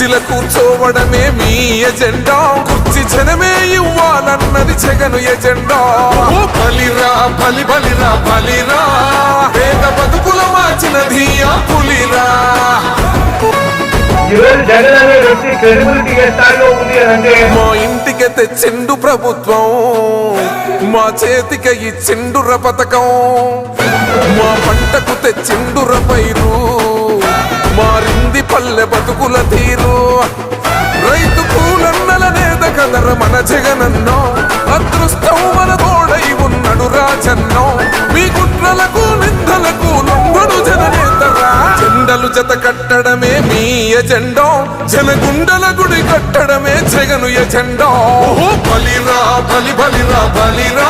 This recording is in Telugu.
కుర్చీల కూర్చోవడమే మీ ఎజెండా. కుర్చీ జనమే ఇవ్వాలన్నది జగను ఎజెండా. ఓ బలిరా బలి బలిరా బలిరా. పేద బతుకుల మార్చినది ఆ పులిరా. మా ఇంటికి తెచ్చిండు ప్రభుత్వం. మా చేతికి ఇచ్చిండుర పథకం. మా పంటకు తెచ్చిండుర పైరు. మారింది పల్లె బతుకుల తీరు. జగనన్నో అదృష్టం మన తోడై ఉన్నడు రాజన్నో. మీ కుట్రలకు నిందలకు లొంగడు జననేతరా జెండలు జత కట్టడమే మీ ఎజెండా. జనగుండల గుడి కట్టడమే జగను ఎజెండో. బలిరా బలి బలిరా బలిరా.